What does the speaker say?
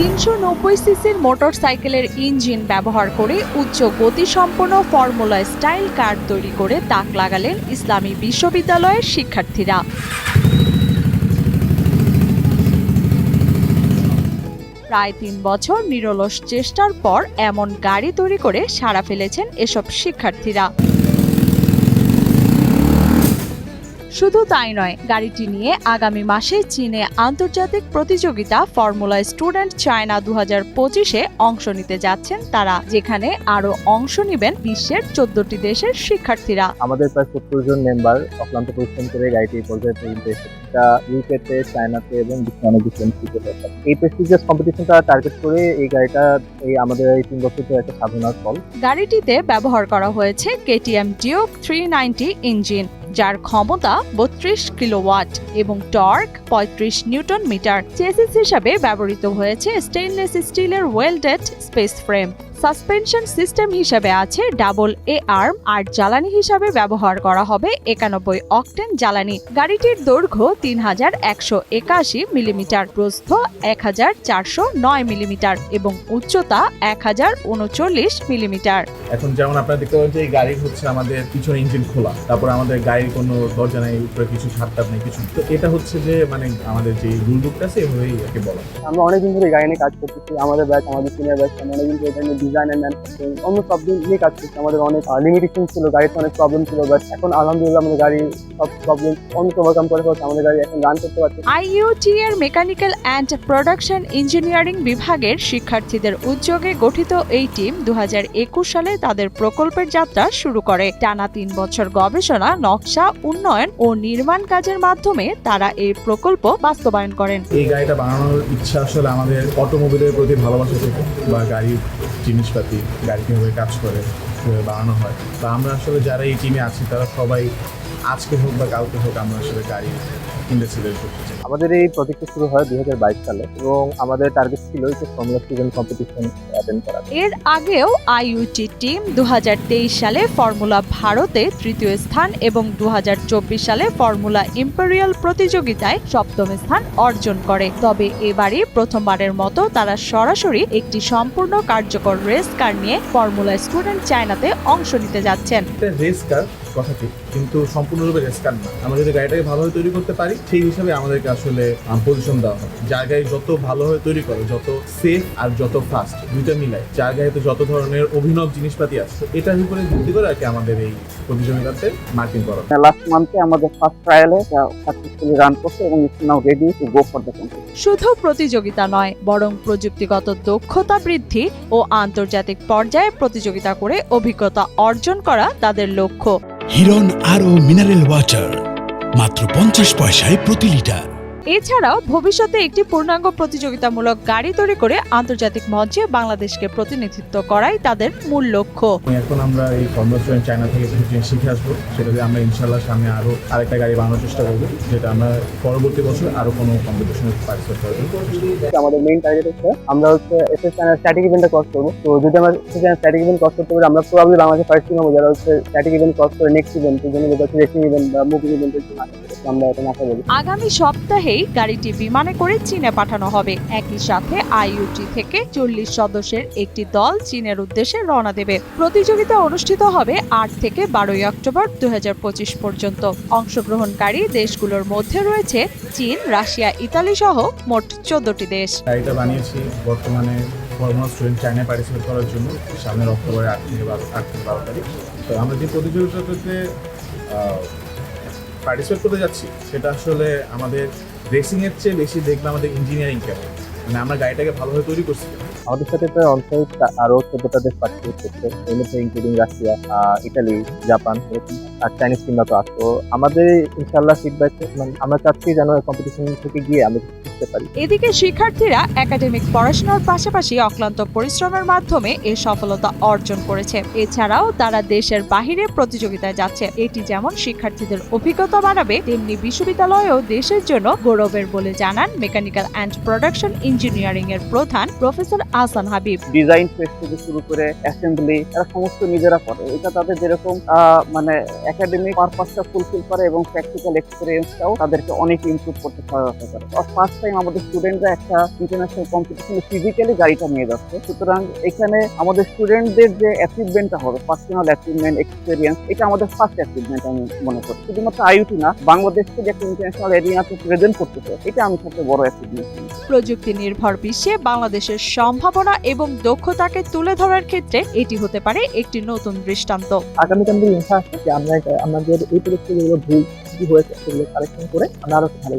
তিনশো নব্বই সিসির মোটরসাইকেলের ইঞ্জিন ব্যবহার করে উচ্চ গতিসম্পন্ন ফর্মুলা স্টাইল কার তৈরি করে তাক লাগালেন ইসলামী বিশ্ববিদ্যালয়ের শিক্ষার্থীরা। প্রায় তিন বছর নিরলস চেষ্টার পর এমন গাড়ি তৈরি করে সাড়া ফেলেছেন এসব শিক্ষার্থীরা। শুধু তাই নয় গাড়িটি নিয়ে আগামী মাসে চীনে আন্তর্জাতিক প্রতিযোগিতা ফর্মুলা স্টুডেন্ট চায়না দু হাজার পঁচিশে অংশ নিতে যাচ্ছেন তারা যেখানে আরও অংশ নেবেন বিশ্বের চোদ্দটি দেশের শিক্ষার্থীরা। আমাদের প্রায় সত্তর জন মেম্বার অক্লান্ত পরিশ্রম করে গাড়িটি পর্যায়ে পর্যন্ত এসেছে এটা ইউকেতে চায়নাতে এবং অনেক এই প্রেস্টিজিয়াস কম্পিটিশনটা টার্গেট করে এই গাড়িটা এই আমাদের এই তিন বছর একটা সাধনার ফল। গাড়িটিতে ব্যবহার করা হয়েছে KTM Duke three ninety engine যার ক্ষমতা বত্রিশ কিলোওয়াট এবং টর্ক পঁয়ত্রিশ নিউটন মিটার। চেসিস হিসাবে ব্যবহৃত হয়েছে স্টেইনলেস স্টিলের welded space frame suspension system হিসেবে আছে ডাবল এ আর্ম আর জ্বালানি হিসাবে ব্যবহার করা হবে একানব্বই অকটেন জ্বালানি। গাড়িটির দৈর্ঘ্য তিন হাজার একশো একাশি মিলিমিটার প্রস্থ এক হাজার চারশো নয় মিলিমিটার এবং উচ্চতা এক হাজার উনচল্লিশ মিলিমিটার। এখন যেমন আপনারা দেখতে পাচ্ছেন যে এই গাড়ির হচ্ছে আমাদের পিছনে ইঞ্জিন খোলা। তারপর আমাদের গাড়ির কোনো দরজা নেই উপরে কিছু ছাদটাপ নেই কিছু তো এটা হচ্ছে যে মানে আমাদের যে রুল বুকটা আছে এভাবেই একে বলা আমরা অনেকদিন ধরে গাড়ি নিয়ে কাজ করতেছি। আমাদের ব্যাচ আমাদের সিনিয়র ব্যাচ আমরা অনেকদিন ধরে ডিজাইন এন্ড ম্যানুফ্যাকচারিং অন্য সব নিয়ে কাজ করছি আমাদের অনেক লিমিটেশন ছিল গাড়িতে অনেক প্রবলেম ছিল বাট এখন আলহামদুলিল্লাহ আমাদের গাড়ি সব প্রবলেম অনেক ওভারকাম করে ফেলছে আমাদের গাড়ি এখন রান করতে পারছে। আইইউটি এর মেকানিক্যাল অ্যান্ড প্রোডাকশন ইঞ্জিনিয়ারিং বিভাগের শিক্ষার্থীদের উদ্যোগে গঠিত এই টিম দুহাজার একুশ সালে তাদের প্রকল্পের যাত্রা শুরু করে। টানা তিন বছর গবেষণা নকশা উন্নয়ন ও নির্মাণ কাজের মাধ্যমে তারা এই প্রকল্প বাস্তবায়ন করেন। এই গাড়িটা বানানোর ইচ্ছা আসলে আমাদের অটোমোবিলের প্রতি ভালোবাসা থেকে বা গাড়ির জিনিসপাতি গাড়ি কীভাবে কাজ করে, কীভাবে বানানো হয়। বা আমরা আসলে যারা এই টিমে আছি, তারা সবাই আজকে হোক বা কালকে হোক আমরা আসলে গাড়ি ইন্ডাস্ট্রিতে করতে চাই। আমাদের এই প্রজেক্টটা শুরু হয় দুই সালে এবং আমাদের টার্গেট ছিল যে ফর্মুলা স্টুডেন্ট কম্পিটিশন অ্যাটেন্ড করা এর আগেও আইইউটি টিম দুহাজার তেইশ সালে ফর্মুলা ভারতে তৃতীয় স্থান এবং দু হাজার চব্বিশ সালে ফর্মুলা ইম্পেরিয়াল প্রতিযোগিতায় সপ্তম স্থান অর্জন করে। তবে এবারই প্রথমবারের মতো তারা সরাসরি একটি সম্পূর্ণ কার্যকর রেস কার নিয়ে ফর্মুলা স্টুডেন্ট চায়নাতে অংশ নিতে যাচ্ছেন। রেস কার কথা ঠিক কিন্তু সম্পূর্ণরূপে রেস কার না। আমরা যদি গাড়িটাকে ভালোভাবে তৈরি করতে পারি সেই হিসাবে আমাদেরকে আসলে পজিশন দেওয়া হবে। গাড়ি যত ভালোভাবে তৈরি করে যত সেফ আর যত ফাস্ট দুইটা মিলায় যার গাড়িতে যত ধরনের অভিনব জিনিসপাতি আছে এটার উপরে ভিত্তি করে আর কি আমাদের এই প্রতিযোগিতাতে মার্কিং করা লাস্ট মান্থে আমাদের ফার্স্ট ট্রায়ালে সাকসেসফুলি রান করছে এবং it's now ready to go for the competition শুধু প্রতিযোগিতা নয় বরং প্রযুক্তিগত দক্ষতা বৃদ্ধি ও আন্তর্জাতিক পর্যায়ে প্রতিযোগিতা করে অভিজ্ঞতা অর্জন করা তাদের লক্ষ্য। হিরন আরও মিনারেল ওয়াটার মাত্র পঞ্চাশ পয়সায় প্রতি লিটার এছাড়াও ভবিষ্যতে একটি পূর্ণাঙ্গ প্রতিযোগিতামূলক গাড়ি তৈরি করে আন্তর্জাতিক মঞ্চে বাংলাদেশকে প্রতিনিধিত্ব করাই তাদের মূল লক্ষ্য। এখন আমরা এই কর্মসূচি চায়না থেকে কিছু জিনিস শিখে আসব সেটা দিয়ে আমরা ইনশাল্লাহ সামনে আরও আরেকটা গাড়ি বানানোর চেষ্টা করব যেটা আমরা পরবর্তী বছর আরও কোনো কম্পিটিশনে পার্টিসিপেট করব। আমাদের মেইন টার্গেট হচ্ছে আমরা হচ্ছে এসএস চ্যানেল স্ট্যাটিক ইভেন্টটা ক্রস করব। তো যদি আমরা SS channel static event cross করতে পারি আমরা প্রবাবলি বাংলাদেশে ফার্স্ট টিম হব যারা হচ্ছে স্ট্যাটিক ইভেন্ট ক্রস করে নেক্সট ইভেন্টের জন্য যেটা হচ্ছে রেসিং ইভেন্ট বা মুভি ইভেন্টের জন্য আমরা এটা আশা করি আগামী সপ্তাহেই গাড়িটি বিমানে করে চীনে পাঠানো হবে। একই সাথে আইইউটি থেকে চল্লিশ সদস্যের একটি দল চীনের উদ্দেশ্যে রওনা দেবে। প্রতিযোগিতা অনুষ্ঠিত হবে আট থেকে বারোই অক্টোবর দুহাজার পঁচিশ পর্যন্ত। অংশগ্রহণকারী দেশগুলোর মধ্যে রয়েছে চীন, রাশিয়া, ইতালি সহ মোট চোদ্দটি দেশ। বানিয়েছি, বর্তমানে স্টুডেন্ট পার্টিসিপেট করার জন্য, সামনের আট থেকে বারো, আট থেকে বারো তারিখ। তো আমরা যে প্রতিযোগিতাটাতে পার্টিসিপেট করতে যাচ্ছি, সেটা আসলে আমাদের রেসিংয়ের চেয়ে বেশি দেখবে আমাদের ইঞ্জিনিয়ারিং কেমন মানে আমরা গাড়িটাকে ভালোভাবে তৈরি করছি। আমাদের সাথে প্রায় অনসাইট আরও চোদ্দটা দেশ পার্টিসিপেট করছে। এর মধ্যে ইনক্লুডিং রাশিয়া ইতালি, জাপান আর চাইনিজ টিমরা তো আছে। তো আমাদের ইনশাল্লাহ ফিডব্যাক মানে আমরা চাচ্ছি যেন কম্পিটিশন থেকে গিয়ে আমরা শিখতে পারি। এদিকে শিক্ষার্থীরা একাডেমিক পড়াশোনার পাশাপাশি অক্লান্ত পরিশ্রমের মাধ্যমে এ সফলতা অর্জন করেছে। এছাড়াও তারা দেশের বাহিরে প্রতিযোগিতায় যাচ্ছে। এটি যেমন শিক্ষার্থীদের অভিজ্ঞতা বাড়াবে, তেমনি বিশ্ববিদ্যালয়েও দেশের জন্য গৌরবের বলে জানান মেকানিক্যাল অ্যান্ড প্রোডাকশন ইঞ্জিনিয়ারিং এর প্রধান professor Ahsan Habib. Design phase থেকে শুরু করে অ্যাসেম্বলি তারা সমস্ত নিজেরা করে। এটা তাদের যেরকম মানে একাডেমিক পারপাসটা ফুলফিল করে এবং প্র্যাকটিক্যাল এক্সপিরিয়েন্সটাও তাদেরকে অনেক ইমপ্রুভ করতে সহায়তা করে। ফার্স্ট টাইম আমাদের স্টুডেন্টরা একটা ইন্টারন্যাশনাল কম্পিটিশনে ফিজিক্যালি গাড়িটা নিয়ে যাচ্ছে। সুতরাং এখানে আমাদের স্টুডেন্টদের যে অ্যাচিভমেন্টটা হবে পার্সোনাল অ্যাচিভমেন্ট এক্সপিরিয়েন্স এটা আমাদের ফার্স্ট অ্যাচিভমেন্ট আমি মনে করি। শুধুমাত্র আইউটি না বাংলাদেশকে যে একটা ইন্টারন্যাশনাল এরিয়াতে প্রেজেন্ট করতেছে এটা আমি সবচেয়ে বড় অ্যাচিভমেন্ট প্রযুক্তি নির্ভর বিশ্বে বাংলাদেশের সম্ভাবনা এবং দক্ষতাকে তুলে ধরার ক্ষেত্রে এটি হতে পারে একটি নতুন দৃষ্টান্ত। আগামীকাল ইচ্ছা আছে যে আমরা আমাদের এই পরিস্থিতিগুলো ভুল হয়েছে সেগুলো কালেকশন করে আমরা আরও ভালো